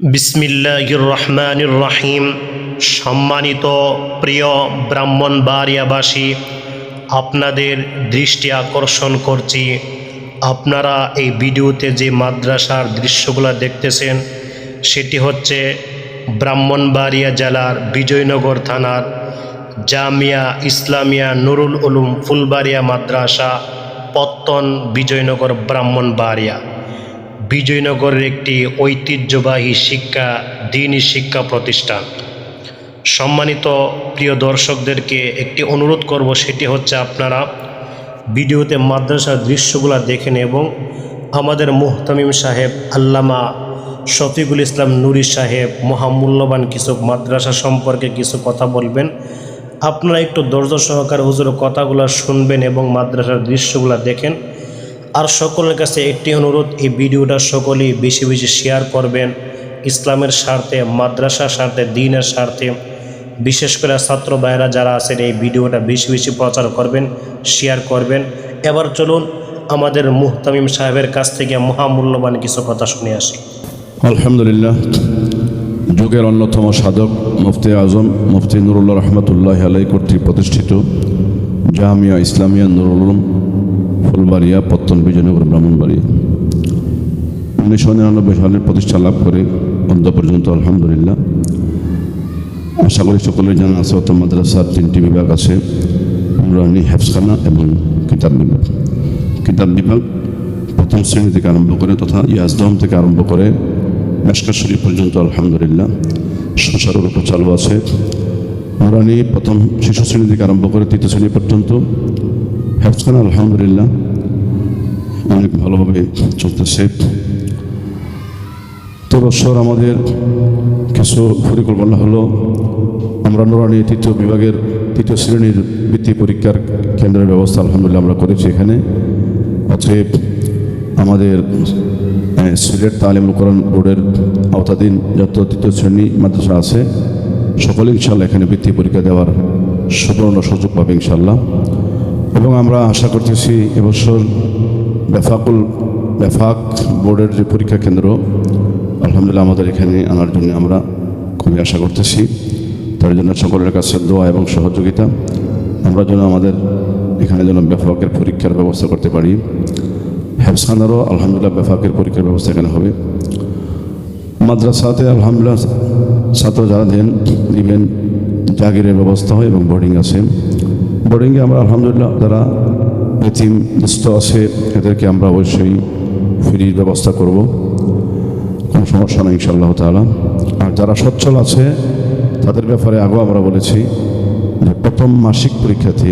বিসমিল্লাহির রহমানির রহিম সম্মানিত প্রিয় ব্রাহ্মণবাড়িয়াবাসী আপনাদের দৃষ্টি আকর্ষণ করছি। আপনারা এই ভিডিওতে যে মাদ্রাসার দৃশ্যগুলো দেখতেছেন, সেটি হচ্ছে ব্রাহ্মণবাড়িয়া জেলার বিজয়নগর থানার জামিয়া ইসলামিয়া নুরুল উলুম ফুলবাড়িয়া মাদ্রাসা, পত্তন বিজয়নগর ব্রাহ্মণবাড়িয়া বিজয়নগরের একটি ঐতিহ্যবাহী শিক্ষা দিনই শিক্ষা প্রতিষ্ঠান। সম্মানিত প্রিয় দর্শকদেরকে একটি অনুরোধ করব, সেটি হচ্ছে আপনারা ভিডিওতে মাদ্রাসার দৃশ্যগুলো দেখেন এবং আমাদের মুহতামিম সাহেব, আল্লামা শফিকুল ইসলাম নুরি সাহেব, মহামূল্যবান কিছু মাদ্রাসা সম্পর্কে কিছু কথা বলবেন। আপনারা একটু ধৈর্য সহকারে হুজুর কথাগুলো শুনবেন এবং মাদ্রাসার দৃশ্যগুলো দেখেন। আর সকলের কাছে একটি অনুরোধ, এই ভিডিওটা সকলেই বেশি বেশি শেয়ার করবেন। ইসলামের স্বার্থে, মাদ্রাসার স্বার্থে, দিনের স্বার্থে, বিশেষ করে ছাত্র ভাইয়েরা যারা আছেন, এই ভিডিওটা বেশি বেশি প্রচার করবেন শেয়ার করবেন। এবার চলুন আমাদের মুহতামিম সাহেবের কাছ থেকে মহামূল্যবান কিছু কথা শুনে আসি। আলহামদুলিল্লাহ, যুগের অন্যতম সাধক মুফতি আজম, মুফতি নুরুল্লাহ রহমতুল্লাহ আলাই কর্তৃক প্রতিষ্ঠিত জামিয়া ইসলামিয়া নুরুল উলুম ফুলবাড়িয়া, পত্তন বিজয়নগর, ব্রাহ্মণবাড়িয়া। উনিশশো নিরানব্বই সালে প্রতিষ্ঠা লাভ করে অন্ত পর্যন্ত আলহামদুলিল্লাহ। আশা করি সকলের জানা আছে অত মাদ্রাসার তিনটি বিভাগ আছে, নুরানি হেফসখানা এবং কিতাব বিভাগ। কিতাব বিভাগ প্রথম শ্রেণি থেকে আরম্ভ করে তথা ইয়াজদম থেকে আরম্ভ করে মেশকা শরীফ পর্যন্ত আলহামদুলিল্লাহ। সংসারের উপর চালু আছে। নুরানি প্রথম শিশু শ্রেণি থেকে আরম্ভ করে তৃতীয় শ্রেণি পর্যন্ত। হেফসখানা আলহামদুলিল্লাহ। অনেক ভালোভাবে চলতেছে। তো বছর আমাদের কিছু পরিকল্পনা হলো, আমরা নুরানি তৃতীয় বিভাগের তৃতীয় শ্রেণির বৃত্তি পরীক্ষার কেন্দ্রের ব্যবস্থা আলহামদুলিল্লাহ আমরা করেছি এখানে। অতএব আমাদের সিলেট তালিম কোরআন বোর্ডের আওতাধীন যত তৃতীয় শ্রেণি মাদ্রাসা আছে, সকলে ইনশাল্লাহ এখানে বৃত্তি পরীক্ষা দেওয়ার সুবর্ণ সুযোগ পাবে ইনশাল্লাহ এবং আমরা আশা করতেছি এবছর বেফাকুল বেফাক বোর্ডের যে পরীক্ষা কেন্দ্র, আলহামদুলিল্লাহ আমাদের এখানে আনার জন্য আমরা খুবই আশা করতেছি। তার জন্য সকলের কাছে দোয়া এবং সহযোগিতা। আমরা যেন আমাদের এখানে যেন বেফাকের পরীক্ষার ব্যবস্থা করতে পারি। হেফসানারও আলহামদুলিল্লাহ বেফাকের পরীক্ষার ব্যবস্থা এখানে হবে। মাদ্রাসাতে আলহামদুলিল্লাহ ছাত্র যারা দেন, দিবেন, জাগিরের ব্যবস্থা হয় এবং বোর্ডিং আছে। বোর্ডিংয়ে আমরা আলহামদুলিল্লাহ যারা এতিম দুস্থ আছে, এদেরকে আমরা অবশ্যই ফ্রির ব্যবস্থা করব। কোনো সমস্যা নেই ইনশাআল্লাহ তাআলা। আর যারা সচ্ছল আছে, তাদের ব্যাপারে আগেও আমরা বলেছি যে প্রথম মাসিক পরীক্ষাতে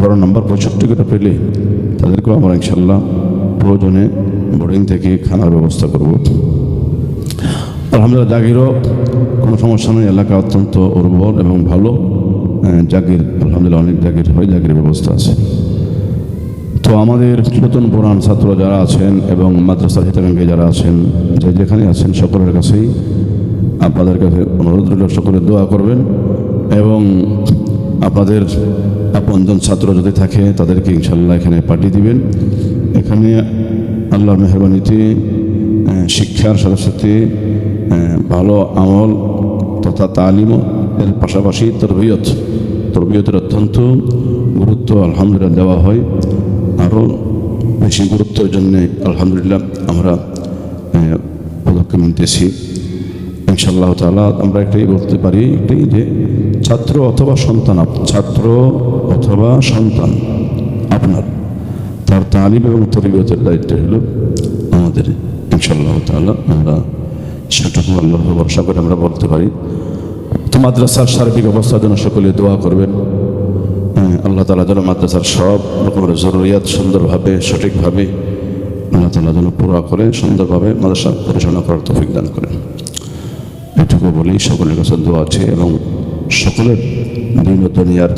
গড় নাম্বার পঁয়ষট্টি করে পেলে, তাদেরকেও আমরা ইনশাল্লাহ প্রয়োজনে বোর্ডিং থেকে খানার ব্যবস্থা করব। আলহামদুলিল্লাহ, জাগিরও কোনো সমস্যা নেই, এলাকা অত্যন্ত উর্বর এবং ভালো। জাগির, আলহামদুলিল্লাহ অনেক জাগির, হয় জাগির ব্যবস্থা আছে। তো আমাদের নতুন পুরাণ ছাত্র যারা আছেন এবং মাদ্রাসার হিতাকাঙ্ক্ষী যারা আছেন, যে যেখানে আছেন সকলের কাছেই আপনাদের কাছে অনুরোধ রইল, সকলে দোয়া করবেন এবং আপনাদের আপনজন ছাত্র যদি থাকে, তাদেরকে ইনশাল্লাহ এখানে পাঠিয়ে দিবেন। এখানে আল্লাহর মেহরবানিতে শিক্ষার সাথে সাথে ভালো আমল তথা তালিম এর পাশাপাশি তরবিয়ত, তরবিয়তের অত্যন্ত গুরুত্ব আলহামদুলিল্লাহ দেওয়া হয়। আরও বেশি গুরুত্বের জন্য আলহামদুলিল্লাহ আমরা পদক্ষেপ নিতেছি। ইনশাল্লাহ তালা আমরা একটাই বলতে পারি একটাই যে ছাত্র অথবা সন্তান ছাত্র অথবা সন্তান আপনার, তার তালিম এবং তরিবতের দায়িত্ব হলো আমাদের। ইনশাল্লাহ তালা আমরা সেটুকু আল্লাহ ভরসা করে আমরা বলতে পারি। তো মাদ্রাসার সার্বিক অবস্থার জন্য সকলে দোয়া করবেন। আল্লাহ তালা যেন মাদ্রাসার সব রকমের জরুরিয়াত সুন্দরভাবে, সঠিকভাবে আল্লাহ তালা যেন পুরা করে, সুন্দরভাবে মাদ্রাসা পরিচালনা করার তফিক দান করেন। এটুকু বলেই সকলের কাছে দোয়া আছে এবং সকলের দিন দুনিয়ার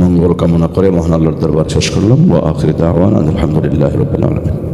মঙ্গল কামনা করে মহান আল্লাহর দরবার শেষ করলাম। ও আখরি আহ্বান আলহামদুলিল্লাহ রবিন আলমিন।